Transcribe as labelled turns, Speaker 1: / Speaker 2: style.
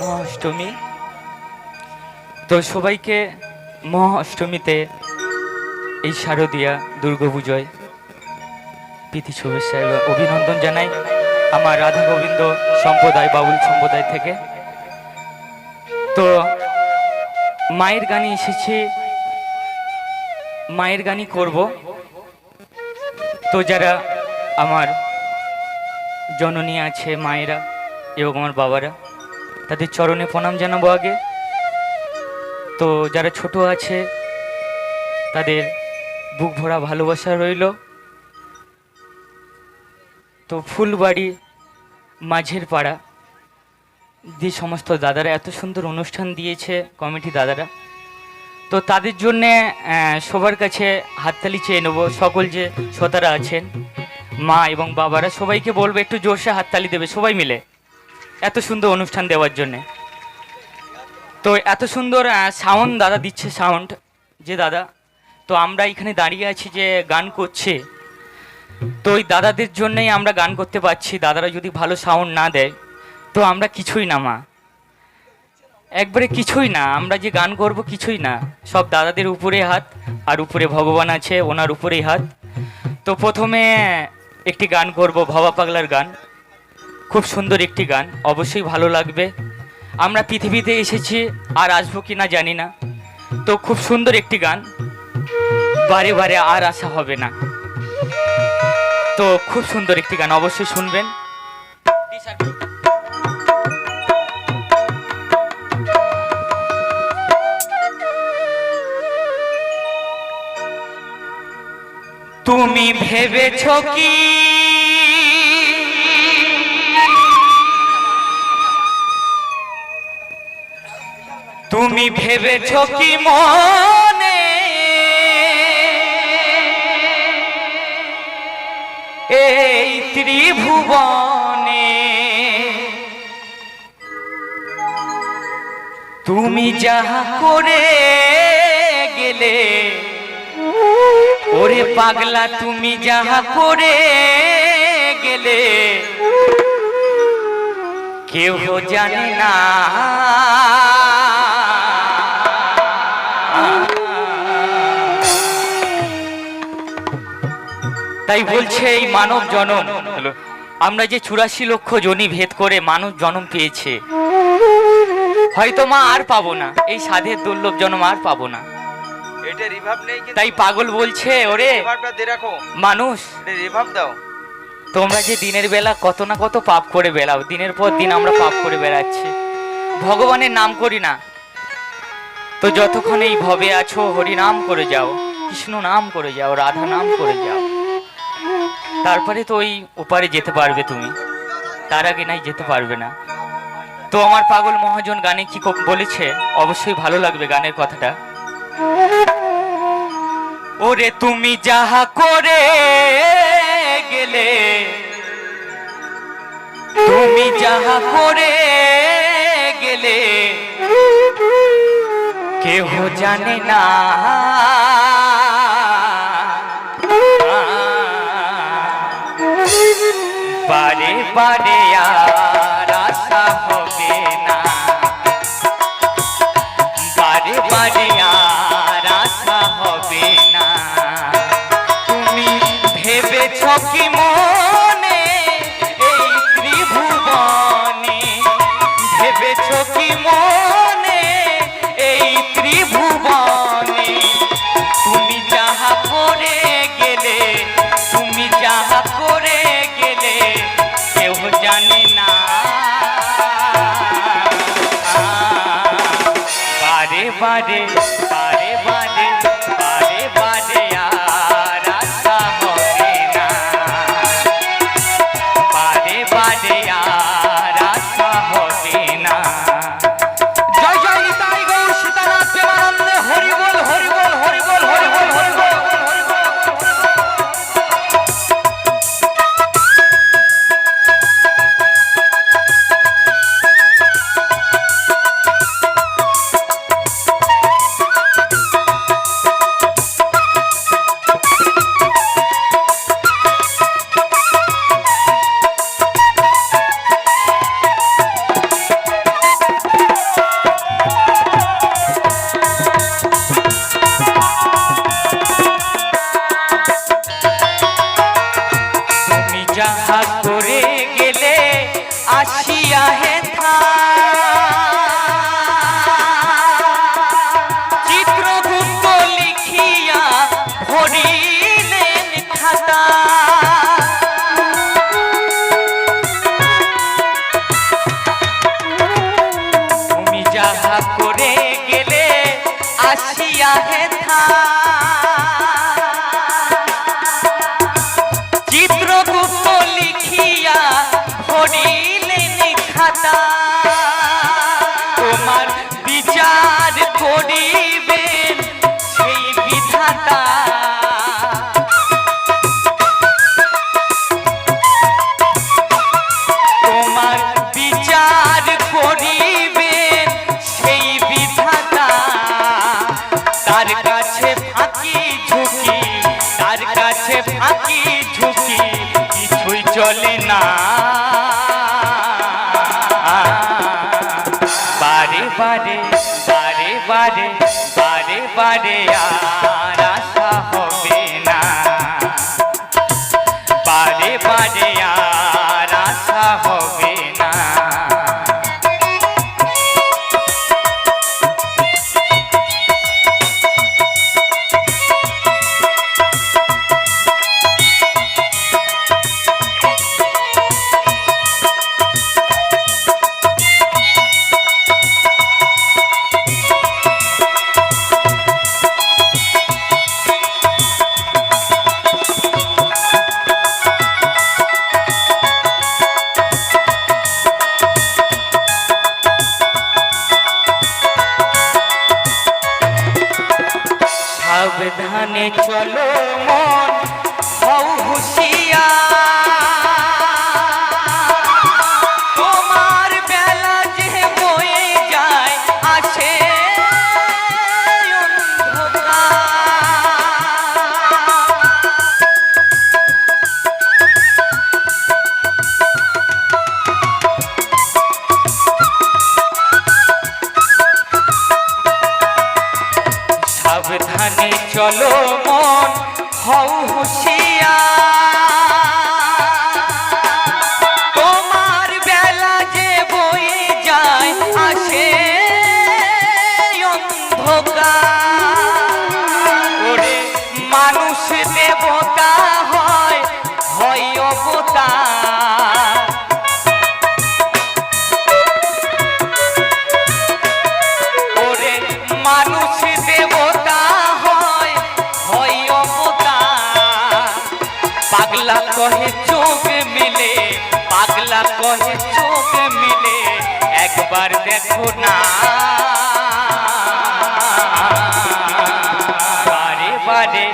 Speaker 1: মহাষ্টমী। তো সবাইকে মহাষ্টমীতে এই শারদীয়া দুর্গাপুজোয় প্রীতি শুভেচ্ছা এবং অভিনন্দন জানাই আমার রাধা গোবিন্দ সম্প্রদায়, বাউল সম্প্রদায় থেকে। তো মায়ের গানে এসেছি মায়ের গানই করব। তো যারা আমার জননী আছে, মায়েরা এবং আমার বাবারা, তাদের চরণে প্রণাম জানাব আগে। তো যারা ছোট আছে, তাদের বুক ভরা ভালোবাসা রইল। তো ফুলবাড়ি মাঝের পাড়া, যে সমস্ত দাদারা এত সুন্দর অনুষ্ঠান দিয়েছে, কমিটি দাদারা তো তাদের জন্যে সবার কাছে হাততালি চেয়ে নেব। সকল যে শ্রোতারা আছেন, মা এবং বাবারা, সবাইকে বলব, একটু জোরসে হাততালি দেবে, সবাই মিলে। এত সুন্দর অনুষ্ঠান দেওয়ার জন্যে। তো এত সুন্দর সাউন্ড, দাদা দিচ্ছে সাউন্ড, যে দাদা। তো আমরা এখানে দাঁড়িয়ে আছি যে গান করছে। তো ওই দাদাদের জন্যই আমরা গান করতে পারছি, দাদারা যদি ভালো সাউন্ড না দেয়, তো আমরা কিছুই না, মা। একবারে কিছুই না, আমরা যে গান করব কিছুই না। সব দাদাদের উপরে হাত, আর উপরে ভগবান আছে, ওনার উপরেই হাত। তো প্রথমে একটি গান করব, ভবা পাগলার গান। খুব সুন্দর একটি গান, অবশ্যই ভালো লাগবে। আমরা পৃথিবীতে এসেছি, আর আসব কি না জানি না। তো খুব সুন্দর একটি গান। বারে বারে আর আসা হবে না। তো খুব সুন্দর একটি গান, অবশ্যই শুনবেন। তুমি ভেবেছ কি? তুমি ভেবেছ কি মনে? এই ত্রিভুবনে তুমি যাহা করে গেলে ওরে পাগলা তুমি যাহা করে গেলে কেউ জানে না। তাই বলছে এই মানব জনম। আমরা যে চুরাশি লক্ষ জনি ভেদ করে মানব জনম পেয়েছে হয়তো মা আর পাবো না। এই সাধের দুর্লভ জনম আর পাবো না।
Speaker 2: এটা রিভাব নেই
Speaker 1: তাই পাগল বলছে ওরে।
Speaker 2: রিভাবটা দিয়ে রাখো।
Speaker 1: মানুষ।
Speaker 2: রিভাব দাও।
Speaker 1: তোমরা যে দিনের বেলা কত না কত পাপ করে বেড়াও দিনের পর দিন আমরা পাপ করে বেড়াচ্ছি। ভগবানের নাম করি না। তো যতক্ষণ এই ভবে আছো হরি নাম করে যাও কৃষ্ণ নাম করে যাও রাধা নাম করে যাও। তারপরে তো ওই ওপারে যেতে পারবে তুমি। তার আগে নাই যেতে পারবে না। তো আমার পাগল মহাজন গানে কি ক- বলেছে? অবশ্যই ভালো লাগবে গানের কথাটা। ওরে তুমি যাহা করে গেলে, তুমি যাহা করে গেলে, কেহ জানে না। বারে বারে আর হবে না। बसिया है था। चित्रों को लिखिया भोड़ी लेने खाता। ঝুঁকি কিছুই চলে না। সাবধানে চলো মন হুশিয়া একবার দেখো না। বারে বারে